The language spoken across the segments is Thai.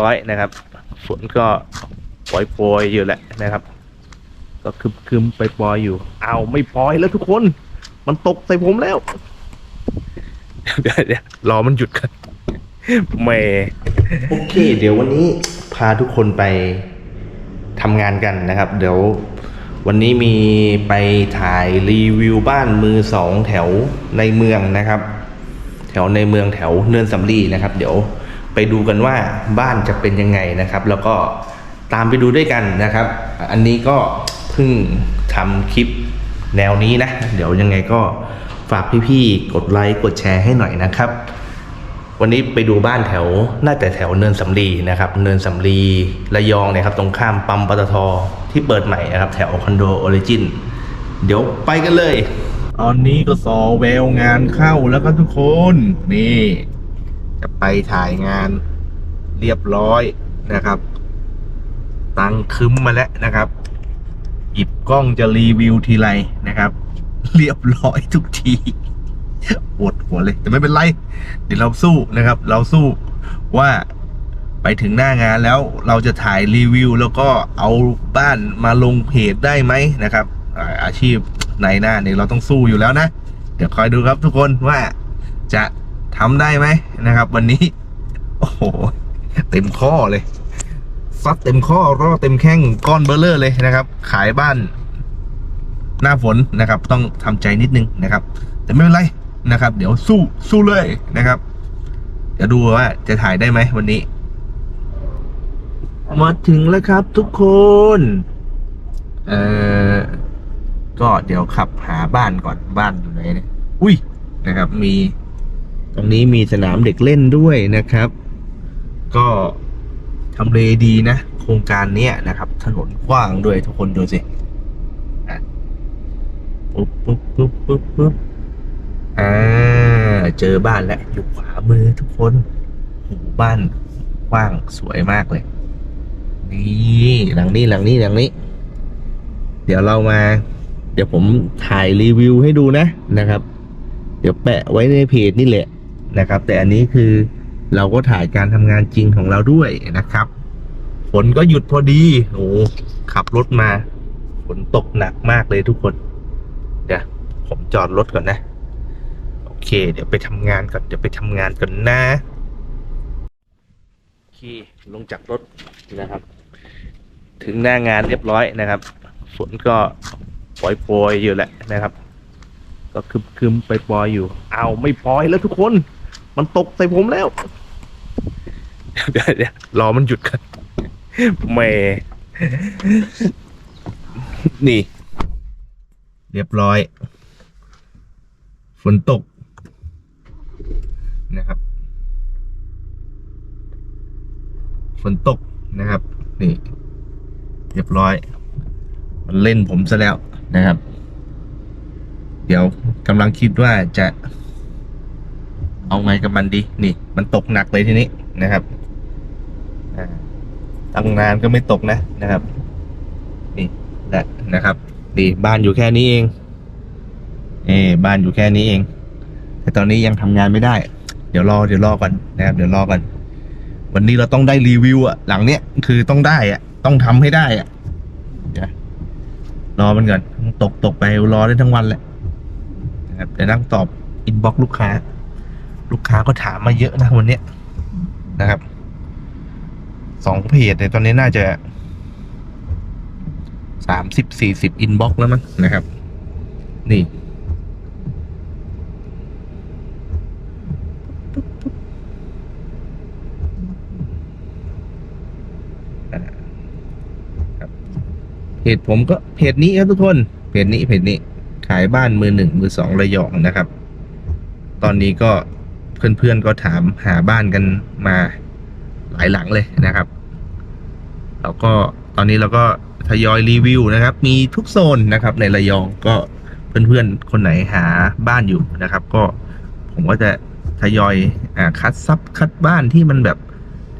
ร้อยนะครับ ฝนก็ปล่อยปล่อยๆอยู่แหละนะครับ ก็คึมคึมๆไปปล่อยๆอยู่ เอาวไม่ปล่อยแล้วทุกคน มันตกใส่ผมแล้ว เดี๋ยวเดี๋ยวรอมันหยุดกันแหม่ โอเค เดี๋ยววันนี้พาทุกคนไปทำงานกันนะครับ เดี๋ยววันนี้มีไปถ่ายรีวิวบ้านมือสองแถวในเมืองนะครับ แถวในเมืองแถวเนินสำลีนะครับ เดี๋ยว ไปดูกันว่าบ้านจะเป็นยังไงนะครับ แล้วก็ตามไปดูด้วยกันนะครับ อันนี้ก็เพิ่งทำคลิปแนวนี้นะ เดี๋ยวยังไงก็ฝากพี่ๆกดไลค์กดแชร์ให้หน่อยนะครับ วันนี้ไปดูบ้านแถวน่าจะแถวเนินสำลีนะครับ เนินสำลีระยองเนี่ยครับตรงข้ามปั๊มปตทที่เปิดใหม่นะครับ แถวคอนโดออริจินเดี๋ยวไปกันเลย ตอนนี้ก็สอแววงานเข้าแล้วก็ทุกคน นี่ จะไปถ่ายงานเรียบร้อยนะครับ ตังคึมมาแล้วนะครับ หยิบกล้องจะรีวิวทีไรนะครับ เรียบร้อยทุกทีปวดหัวเลย แต่ไม่เป็นไร เดี๋ยวเราสู้นะครับ เราสู้ว่าไปถึงหน้างานแล้วเราจะถ่ายรีวิว แล้วก็เอาบ้านมาลงเพจได้ไหมนะครับ อาอาชีพในหน้าเนี่ยเราต้องสู้อยู่แล้วนะ เดี๋ยวคอยดูครับทุกคนว่าจะ ทำได้ไหมนะครับ วันนี้ โอ้โห เต็มข้อเลยซัดเต็มข้อรอเต็มแข้งก้อนเบลเลอร์เลยนะครับ ขายบ้าน หน้าฝนนะครับ ต้องทำใจนิดนึงนะครับ แต่ไม่เป็นไรนะครับ เดี๋ยวสู้สู้เลยนะครับ เดี๋ยวดูว่าจะถ่ายได้ไหมวันนี้ มาถึงแล้วครับทุกคน เอ่อก็เดี๋ยวขับหาบ้านก่อนบ้านอยู่ไหนเนี่ยอุ้ยนะครับ มี ตรงนี้มีสนามเด็กเล่นด้วยนะครับ ก็ทำเลดีนะ โครงการนี้นะครับ ถนนกว้างด้วยทุกคนดูสิปุ๊บปุ๊บปุ๊บปุ๊บปุ๊บอ่า เจอบ้านแล้ว อยู่ขวามือทุกคนโอ้โหบ้านกว้างสวยมากเลย นี่หลังนี้หลังนี้หลังนี้ เดี๋ยวเรามา เดี๋ยวผมถ่ายรีวิวให้ดูนะนะครับ เดี๋ยวแปะไว้ในเพจนี่แหละ นะครับ แต่อันนี้คือเราก็ถ่ายการทำงานจริงของเราด้วยนะครับ ฝนก็หยุดพอดีโอ้ขับรถมา ฝนตกหนักมากเลยทุกคน เดี๋ยวผมจอดรถก่อนนะ โอเค เดี๋ยวไปทำงานก่อนเดี๋ยวไปทำงานก่อนนะโอเคลงจากรถนะครับ ถึงหน้างานเรียบร้อยนะครับ ฝนก็ปล่อยปล่อยๆอยู่แหละนะครับ ก็คึมคึมๆไปปล่อยอยู่ เอาไม่ปล่อยแล้วทุกคน มันตกใส่ผมแล้ว เดี๋ยวเดี๋ยวรอมันหยุดกันแหม่ นี่ เรียบร้อย ฝนตก นะครับ ฝนตกนะครับ นี่ เรียบร้อย มันเล่นผมซะแล้วนะครับ เดี๋ยวกำลังคิดว่าจะ เอาไงกับมันดีนี่ มันตกหนักเลยทีนี้นะครับตั้งนานก็ไม่ตกนะนะครับ นี่แหละนะครับดีบ้านอยู่แค่นี้เองเออบ้านอยู่แค่นี้เอง แต่ตอนนี้ยังทำงานไม่ได้ เดี๋ยวรอเดี๋ยวรอก่อนนะครับ เดี๋ยวรอก่อนวันนี้เราต้องได้รีวิวอะหลังเนี้ยคือต้องได้อะต้องทำให้ได้อะรอมันก่อนตกตกไปรอได้ทั้งวันแหละนะครับเดี๋ยวนั่งตอบอินบ็อกลูกค้า ลูกค้าก็ถามมาเยอะนะวันเนี้ยนะครับสองเพจในยตอนนี้น่าจะสามสิบสี่สิบอินบ็อกแล้วมั้งนะครับ นี่ เพจผมก็เพจนี้ครับทุกคน เพจนี้เพจนี้ขายบ้านมือหนึ่งมือสองระยองนะครับ ตอนนี้ก็ เพื่อนๆก็ถามหาบ้านกันมาหลายหลังเลยนะครับ แล้วก็ตอนนี้เราก็ทยอยรีวิวนะครับ มีทุกโซนนะครับในระยองก็เพื่อนๆ คนไหนหาบ้านอยู่นะครับ ก็ผมก็จะทยอยอ่าคัดซับคัดบ้านที่มันแบบ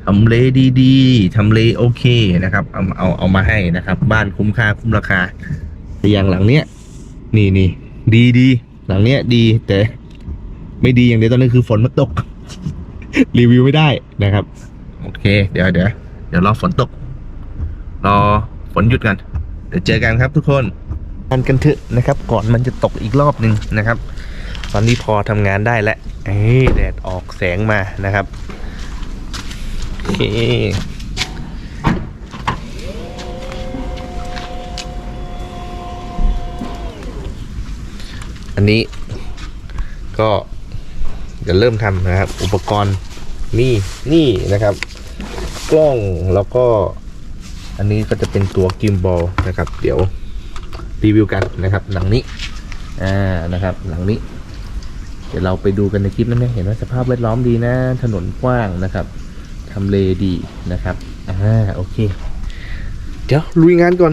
ทำเลดีๆทำเลโอเคนะครับ เอาเอาเอามาให้นะครับ บ้านคุ้มค่าคุ้มราคาแต่อย่างหลังเนี้ยนี่นี่ดีดีหลังเนี้ยดีแต่ ไม่ดีอย่างเดียวตอนนี้คือฝนมันตก รีวิวไม่ได้นะครับ โอเค เดี๋ยวเดี๋ยวเดี๋ยวรอฝนตก รอฝนหยุดกัน เดี๋ยวเจอกันครับทุกคนกันกันเถอะนะครับ ก่อนมันจะตกอีกรอบหนึ่งนะครับ ตอนนี้พอทำงานได้แล้วเอ้ยแดดออกแสงมานะครับโอเคอันนี้ก็ จะเริ่มทำนะครับ อุปกรณ์นี่นี่นะครับ กล้องแล้วก็ อันนี้ก็จะเป็นตัวกิมบอลนะครับ เดี๋ยวรีวิวกันนะครับหลังนี้อ่านะครับหลังนี้ เดี๋ยวเราไปดูกันในคลิปนั้นไหมเห็นว่าสภาพแวดล้อมดีนะถนนกว้างนะครับทำเลดีนะครับอ่าโอเค เดี๋ยวลุยงานก่อน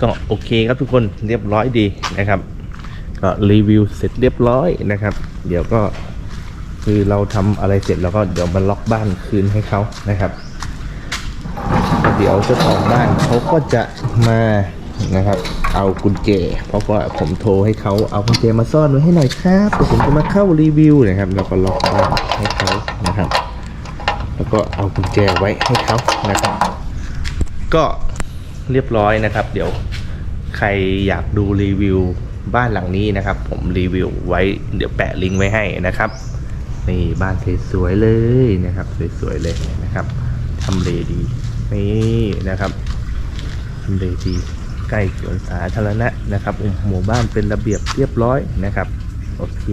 ก็โอเคครับทุกคนเรียบร้อยดีนะครับ ก็รีวิวเสร็จเรียบร้อยนะครับ เดี๋ยวก็คือเราทำอะไรเสร็จแล้วก็เดี๋ยวมาล็อกบ้านคืนให้เขานะครับ เดี๋ยวเจ้าของบ้านเขาก็จะมานะครับ เอากุญแจเพราะว่าผมโทรให้เขาเอากุญแจมาซ่อนไว้ให้หน่อยครับเดี๋ยวผมจะมาเข้ารีวิวนะครับแล้วก็ล็อกบ้านให้เขานะครับ แล้วก็เอากุญแจไว้ให้เขานะครับ ก็เรียบร้อยนะครับ เดี๋ยวใครอยากดูรีวิว บ้านหลังนี้นะครับ ผมรีวิวไว้เดี๋ยวแปะลิงก์ไว้ให้นะครับนี่บ้านสวยๆเลยนะครับ สวยๆเลยนะครับทำเลดีนี่นะครับทำเลดีใกล้สวนสาธารณะนะครับหมู่บ้านเป็นระเบียบเรียบร้อยนะครับ โอเค